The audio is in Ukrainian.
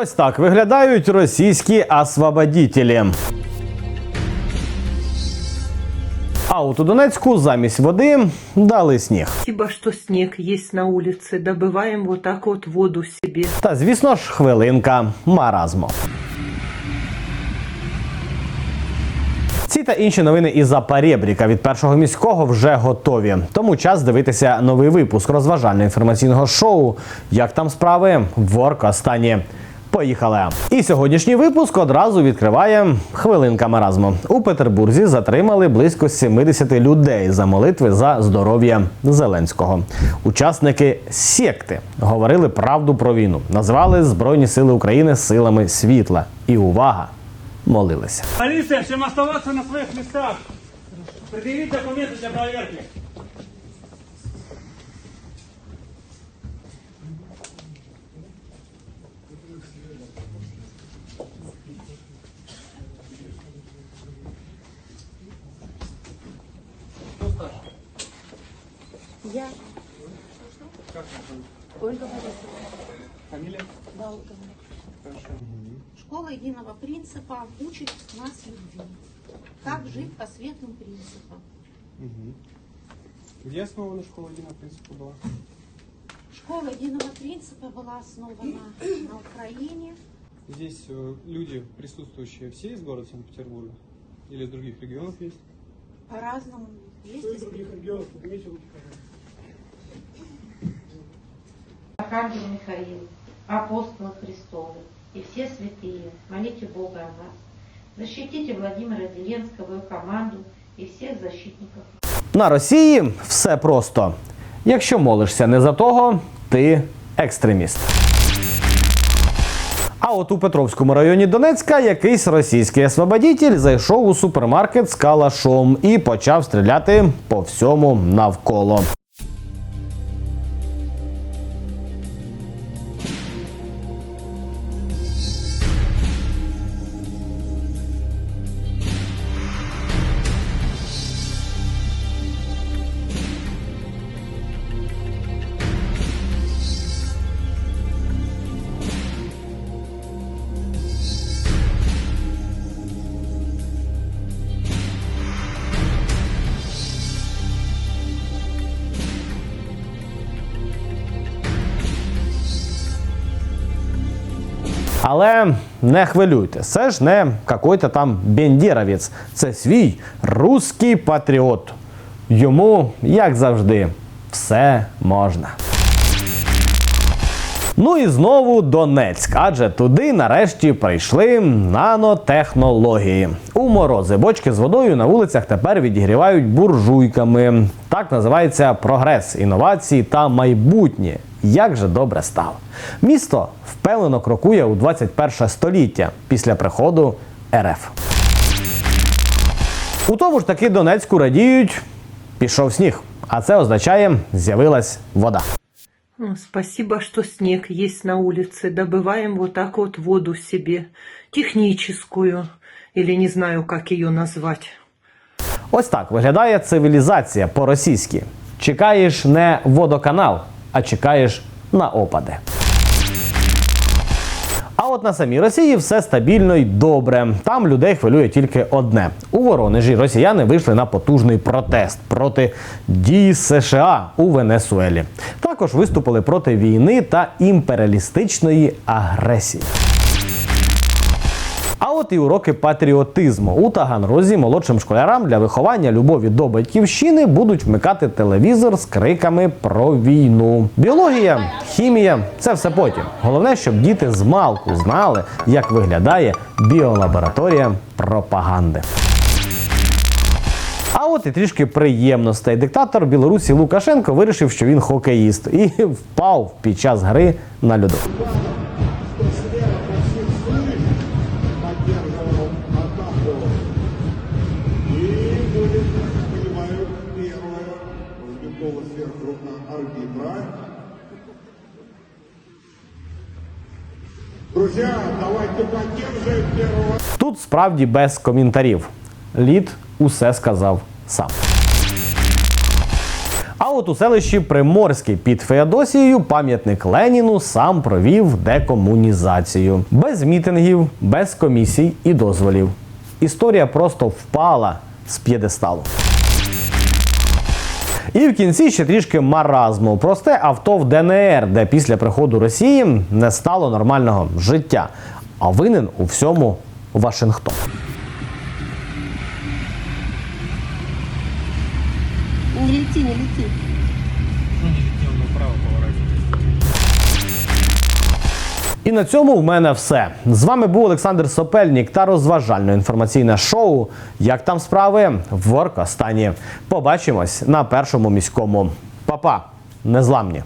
Ось так виглядають російські освободітелі. А от у Донецьку замість води дали сніг. Спасибо, что снег есть на улице. Добываем вот так вот воду себе. Та звісно ж, хвилинка маразму. Ці та інші новини із Запорєбріка від першого міського вже готові. Тому час дивитися новий випуск розважально-інформаційного шоу. Як там справи? Ворк останні. Поїхали. І сьогоднішній випуск одразу відкриває хвилинка маразму. У Петербурзі затримали близько 70 людей за молитви за здоров'я Зеленського. Учасники секти говорили правду про війну, назвали Збройні Сили України силами світла. І увага! Молилися. Полиция, всем оставаться на своих местах. Предъявить документы для проверки. Я. Ольга Борисовна. Фамилия? Да, Ольга Борисовна. Школа единого принципа учит нас любви. Как жить по светлым принципам. Где основана школа единого принципа была? Школа единого принципа была основана на Украине. Здесь э, люди, присутствующие, все из города Санкт-Петербурга? Или из других регионов есть? По-разному. Есть из Архангел Михаил, апостолы Христовы и все святые, молите Бога о нас. Защитите Владимира Зеленского и команду и всех защитников На Росії все просто. Якщо молишся не за того, ти екстреміст. А от у Петровському районі Донецька якийсь російський освободітель зайшов у супермаркет з калашом і почав стріляти по всьому навколо. Але не хвилюйте, це ж не какой-то там бендєровець, це свій русський патріот. Йому, як завжди, все можна. Ну і знову Донецьк, адже туди нарешті прийшли нанотехнології. У морози бочки з водою на вулицях тепер відігрівають буржуйками. Так називається прогрес, інновації та майбутнє. Як же добре стало. Місто впевнено крокує у 21 століття після приходу РФ. У тому ж таки Донецьку радіють, пішов сніг. А це означає, з'явилась вода. Ну, Спасибо, что снег есть на улице. Добываем вот так вот воду себе. Техническую. Или не знаю, как ее назвать. Ось так виглядає цивілізація по-російськи. Чекаєш не водоканал, а чекаєш на опади. А от на самій Росії все стабільно й добре. Там людей хвилює тільки одне: у Воронежі росіяни вийшли на потужний протест проти дій США у Венесуелі. Також виступили проти війни та імперіалістичної агресії. От і уроки патріотизму у Таганрозі молодшим школярам для виховання любові до батьківщини будуть вмикати телевізор з криками про війну. Біологія, хімія це все потім. Головне, щоб діти з малку знали, як виглядає біолабораторія пропаганди. А от і трішки приємностей. Диктатор Білорусі Лукашенко вирішив, що він хокеїст, і впав під час гри на льоду. Друзья, давайте поддержим первого Тут справді без коментарів. Лід усе сказав сам. А от у селищі Приморський під Феодосією пам'ятник Леніну сам провів декомунізацію. Без мітингів, без комісій і дозволів. Історія просто впала з п'єдесталу. І в кінці ще трішки маразму. Просте авто в ДНР, де після приходу Росії не стало нормального життя. А винен у всьому Вашингтон. Не лети. І на цьому в мене все. З вами був Олександр Сопельнік та розважально інформаційне шоу. Як там справи в Оркостані. Побачимось на першому міському. Па-па, незламні.